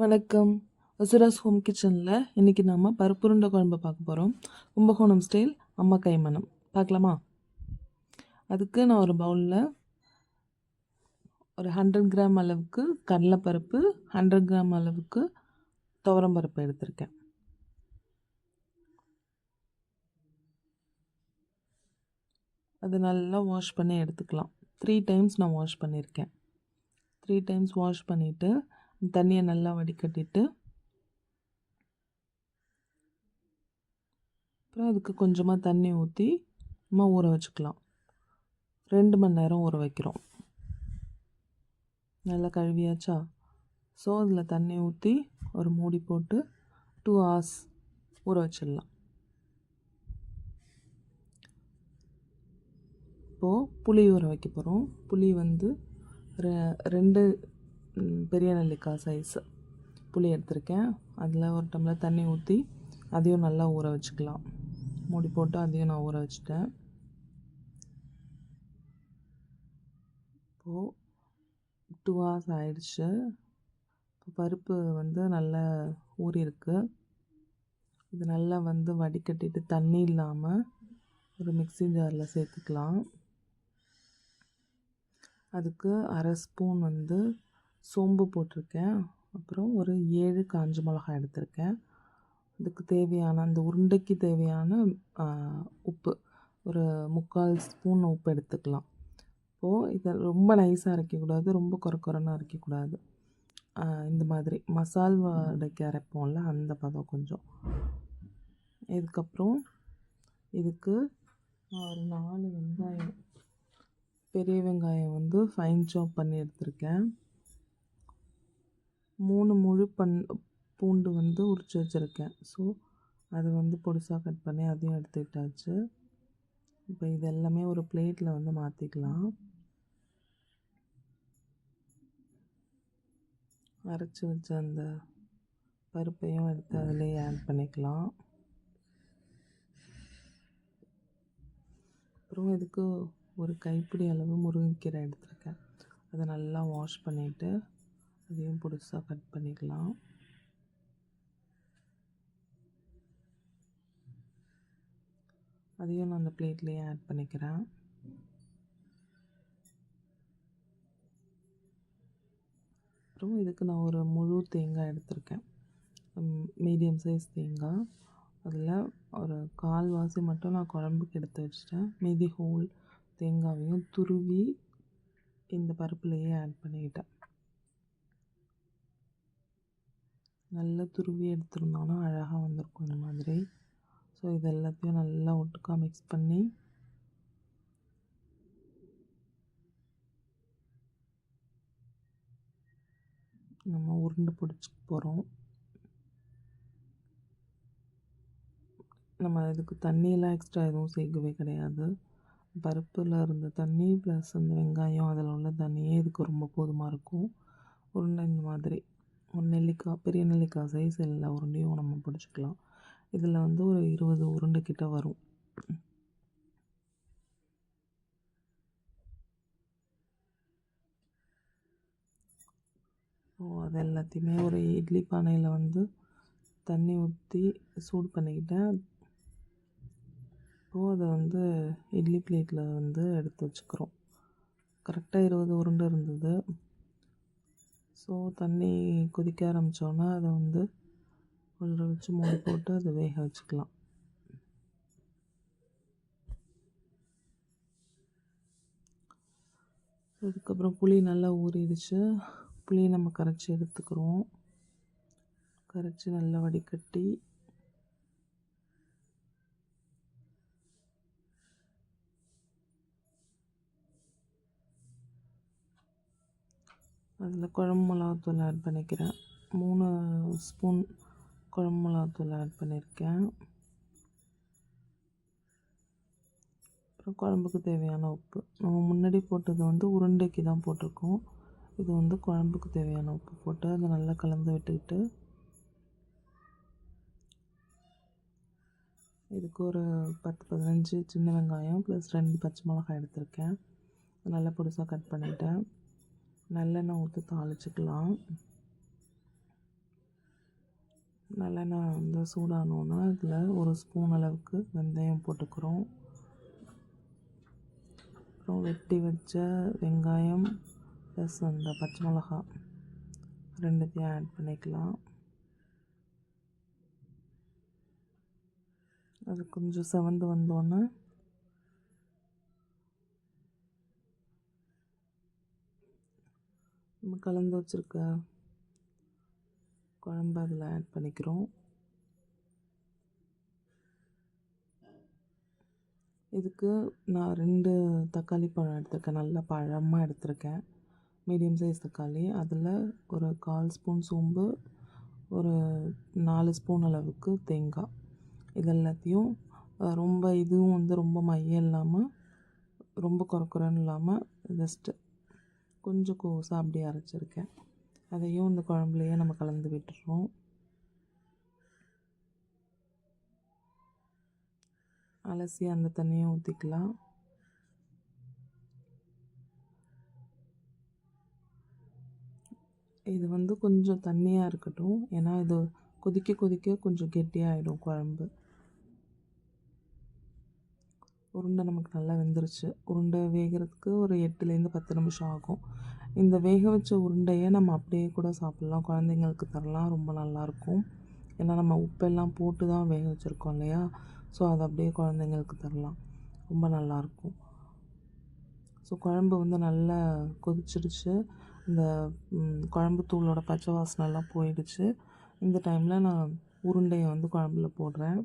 வணக்கம். அசுராஸ் ஹோம் கிச்சனில் இன்றைக்கி நாம் பருப்புருண்டை குழம்பு பார்க்க போகிறோம் கும்பகோணம் ஸ்டைல் அம்மா கைமணம். பார்க்கலாமா? அதுக்கு நான் ஒரு பவுலில் ஒரு ஹண்ட்ரட் கிராம் அளவுக்கு கடலைப்பருப்பு ஹண்ட்ரட் கிராம் அளவுக்கு துவரம் பருப்பு எடுத்திருக்கேன். அது நல்லா வாஷ் பண்ணி எடுத்துக்கலாம். த்ரீ டைம்ஸ் நான் வாஷ் பண்ணியிருக்கேன். த்ரீ டைம்ஸ் வாஷ் பண்ணிவிட்டு தண்ணியை நல்லா வடிகட்டிட்டு அப்புறம் அதுக்கு கொஞ்சமாக தண்ணி ஊற்றி நம்ம ஊற வச்சுக்கலாம். ரெண்டு மணி நேரம் ஊற வைக்கிறோம். நல்லா கழுவியாச்சா? ஸோ அதில் தண்ணி ஊற்றி ஒரு மூடி போட்டு டூ ஹவர்ஸ் ஊற வச்சிடலாம். இப்போது புளி ஊற வைக்க போகிறோம் புளி வந்து ரெ ரெண்டு பெரிய நெல்லிக்காய் சைஸ் புளி எடுத்திருக்கேன். அதில் ஒரு டம்ளர் தண்ணி ஊற்றி அதையும் நல்லா ஊற வச்சுக்கலாம். மூடி போட்டு அதையும் நான் ஊற வச்சுட்டேன். இப்போது டூ ஹவர்ஸ் ஆயிடுச்சு. இப்போ பருப்பு வந்து நல்லா ஊறியிருக்கு. இது நல்லா வந்து வடிகட்டிட்டு தண்ணி இல்லாமல் ஒரு மிக்சி ஜாரில் சேர்த்துக்கலாம். அதுக்கு அரை ஸ்பூன் வந்து சோம்பு போட்டிருக்கேன். அப்புறம் ஒரு ஏழு காஞ்ச மிளகாய் எடுத்திருக்கேன். அதுக்கு தேவையான அந்த உருண்டைக்கு தேவையான உப்பு. ஒரு முக்கால் ஸ்பூன் உப்பு எடுத்துக்கலாம். இப்போது இதை ரொம்ப நைஸாக அரைக்கக்கூடாது ரொம்ப குறக்குறன்னு அரைக்கக்கூடாது. இந்த மாதிரி. மசால் வடைக்கு அரைப்போம்ல அந்த பதம் கொஞ்சம். இதுக்கப்புறம் இதுக்கு ஒரு நாலு வெங்காயம். பெரிய வெங்காயம் வந்து ஃபைன் சாப் பண்ணி எடுத்திருக்கேன். மூணு முழு பண் பூண்டு வந்து உரித்து வச்சுருக்கேன். ஸோ அது வந்து பொடிசாக கட் பண்ணி அதையும் எடுத்துக்கிட்டாச்சு இப்போ இது எல்லாமே ஒரு பிளேட்டில் வந்து மாற்றிக்கலாம் அரைச்சி வச்ச அந்த பருப்பையும் எடுத்து அதிலே ஆட் பண்ணிக்கலாம். அப்புறம் இதுக்கு ஒரு கைப்பிடி அளவு முருங்கைக்கீரை எடுத்துருக்கேன். அதை நல்லா வாஷ் பண்ணிவிட்டு அதையும் புதுசாக கட் பண்ணிக்கலாம். அதையும் நான் அந்த பிளேட்லேயே ஆட் பண்ணிக்கிறேன். அப்புறம் இதுக்கு நான் ஒரு முழு தேங்காய் எடுத்திருக்கேன். மீடியம் சைஸ் தேங்காய். அதில் ஒரு கால்வாசி மட்டும் நான் குழம்புக்கு எடுத்து வச்சுட்டேன். மீதி ஹோல் தேங்காவையும் துருவி இந்த பருப்புலேயே ஆட் பண்ணிக்கிட்டேன். நல்லா துருவி எடுத்திருந்தாலும் அழகாக வந்திருக்கும் இந்த மாதிரி. ஸோ இது எல்லாத்தையும் நல்லா ஒட்டுக்கா மிக்ஸ் பண்ணி நம்ம உருண்டை பிடிச்சிக்க போகிறோம் நம்ம இதுக்கு தண்ணியெல்லாம் எக்ஸ்ட்ரா எதுவும் சேர்க்கவே கிடையாது. பருப்பில் இருந்த தண்ணி ப்ளஸ் அந்த வெங்காயம் அதில் உள்ள தண்ணியே இதுக்கு ரொம்ப போதுமாக இருக்கும். உருண்டை இந்த மாதிரி. ஒரு நெல்லிக்காய் பெரிய நெல்லிக்காய் சைஸ் எல்லா உருண்டையும் நம்ம பிடிச்சிக்கலாம். இதில் வந்து ஒரு இருபது உருண்டை கிட்ட வரும். ஸோ அது எல்லாத்தையுமே ஒரு இட்லி பானையில் வந்து தண்ணி ஊற்றி சூடு பண்ணிக்கிட்டேன் இப்போது அதை வந்து இட்லி பிளேட்டில் வந்து எடுத்து வச்சுக்கிறோம். கரெக்டாக இருபது உருண்டை இருந்தது. ஸோ தண்ணி கொதிக்க ஆரம்பித்தோன்னா அதை வந்து உள்ள வச்சு மூடி போட்டு அதை வேக வச்சுக்கலாம். அதுக்கப்புறம் புளி நல்லா ஊறிடுச்சு. புளியை நம்ம கரைச்சி எடுத்துக்கிறோம். கரைச்சி நல்லா வடிகட்டி அதில் குழம்பு மிளகாத்தூள் ஆட் பண்ணிக்கிறேன். மூணு ஸ்பூன் குழம்பு மிளகாத்தூள் ஆட் பண்ணியிருக்கேன். அப்புறம் குழம்புக்கு தேவையான உப்பு. நம்ம முன்னாடி போட்டது வந்து உருண்டைக்கு தான் போட்டிருக்கோம். இது வந்து குழம்புக்கு தேவையான உப்பு போட்டு அதை நல்லா கலந்து விட்டுக்கிட்டு இதுக்கு ஒரு பத்து பதினஞ்சு சின்ன வெங்காயம் ப்ளஸ் ரெண்டு பச்சை மிளகாய் எடுத்திருக்கேன். நல்லா பொடிசாக கட் பண்ணிவிட்டேன் நல்லெண்ணெய் ஊற்றி தாளிச்சிக்கலாம். நல்லெண்ணெய் வந்து சூடானோன்னா அதில் ஒரு ஸ்பூன் அளவுக்கு வெந்தயம் போட்டுக்கிறோம். அப்புறம் வெட்டி வச்ச வெங்காயம் ப்ளஸ் அந்த பச்சை மிளகா ரெண்டுத்தையும் ஆட் பண்ணிக்கலாம். அது கொஞ்சம் செவந்து வந்தோன்னே நம்ம கலந்து வச்சுருக்க குழம்பு அதில் ஆட் பண்ணிக்கிறோம். இதுக்கு நான் ரெண்டு தக்காளி பழம் எடுத்திருக்கேன். நல்ல பழமாக எடுத்திருக்கேன். மீடியம் சைஸ் தக்காளி. அதில் ஒரு கால் ஸ்பூன் சோம்பு ஒரு நாலு ஸ்பூன் அளவுக்கு தேங்காய். இது எல்லாத்தையும் ரொம்ப இதுவும் வந்து ரொம்ப மையம் இல்லாமல் ரொம்ப குறக்குறன்னு இல்லாமல் ஜஸ்ட்டு கொஞ்சம் கோஸாக அப்படியே அரைச்சிருக்கேன். அதையும் இந்த குழம்புலையே நம்ம கலந்து விட்டுறோம். அலசி அந்த தண்ணியை ஊற்றிக்கலாம் இது வந்து கொஞ்சம் தண்ணியாக இருக்கட்டும். ஏன்னா இது கொதிக்க கொதிக்க கொஞ்சம் கெட்டியாகிடும் குழம்பு. உருண்டை நமக்கு நல்லா வெந்துருச்சு. உருண்டை வேகிறதுக்கு ஒரு எட்டுலேருந்து பத்து நிமிஷம் ஆகும். இந்த வேக வச்ச உருண்டையை நம்ம அப்படியே கூட சாப்பிட்லாம். குழந்தைங்களுக்கு தரலாம். ரொம்ப நல்லாயிருக்கும். ஏன்னா நம்ம உப்பெல்லாம் போட்டு தான் வேக வச்சுருக்கோம் இல்லையா? ஸோ அதை அப்படியே குழந்தைங்களுக்கு தரலாம். ரொம்ப நல்லாயிருக்கும். ஸோ குழம்பு வந்து நல்லா கொதிச்சிடுச்சு இந்த குழம்பு தூளோட பச்சை வாசனைலாம் போயிடுச்சு. இந்த டைமில் நான் உருண்டையை வந்து குழம்புல போடுறேன்.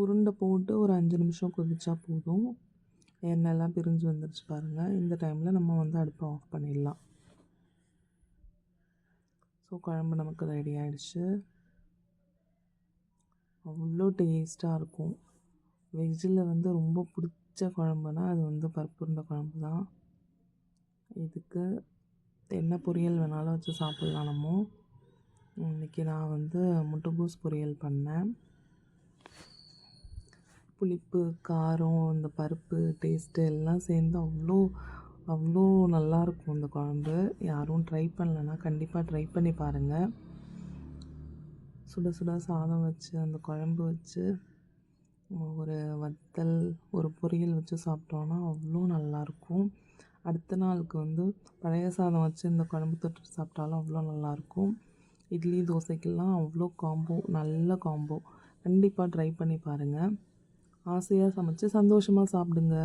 உருண்டை போட்டு ஒரு அஞ்சு நிமிஷம் கொதிச்சா போதும். எண்ணெய்லாம் பிரிஞ்சு வந்துருச்சு பாருங்கள் இந்த டைமில் நம்ம வந்து அடுப்பை ஆஃப் பண்ணிடலாம். ஸோ குழம்பு நமக்கு ரெடி ஆகிடுச்சு அவ்வளோ டேஸ்ட்டாக இருக்கும். வெஜ்ஜில் வந்து ரொம்ப பிடிச்ச குழம்புனா அது வந்து பருப்புருண்டை குழம்பு தான். இதுக்கு என்ன பொரியல் வேணாலும் வச்சு சாப்பிட்லாம் நம்ம. இன்றைக்கி நான் வந்து முட்டைகோஸ் பொரியல் பண்ணேன். புளிப்பு காரம் இந்த பருப்பு டேஸ்ட்டு எல்லாம் சேர்ந்து அவ்வளோ அவ்வளோ நல்லாயிருக்கும் இந்த குழம்பு. யாரும் ட்ரை பண்ணலன்னா கண்டிப்பாக ட்ரை பண்ணி பாருங்கள் சுட சுட சாதம் வச்சு அந்த குழம்பு வச்சு ஒரு வத்தல் ஒரு பொரியல் வச்சு சாப்பிட்டோன்னா அவ்வளோ நல்லாயிருக்கும் அடுத்த நாளுக்கு வந்து பழைய சாதம் வச்சு இந்த குழம்பு தொட்டு சாப்பிட்டாலும் அவ்வளோ நல்லாயிருக்கும் இட்லி தோசைக்கெல்லாம் அவ்வளோ காம்போ நல்ல காம்போ கண்டிப்பாக ட்ரை பண்ணி பாருங்கள் ஆசையாக சமைச்சு சந்தோஷமாக சாப்பிடுங்க.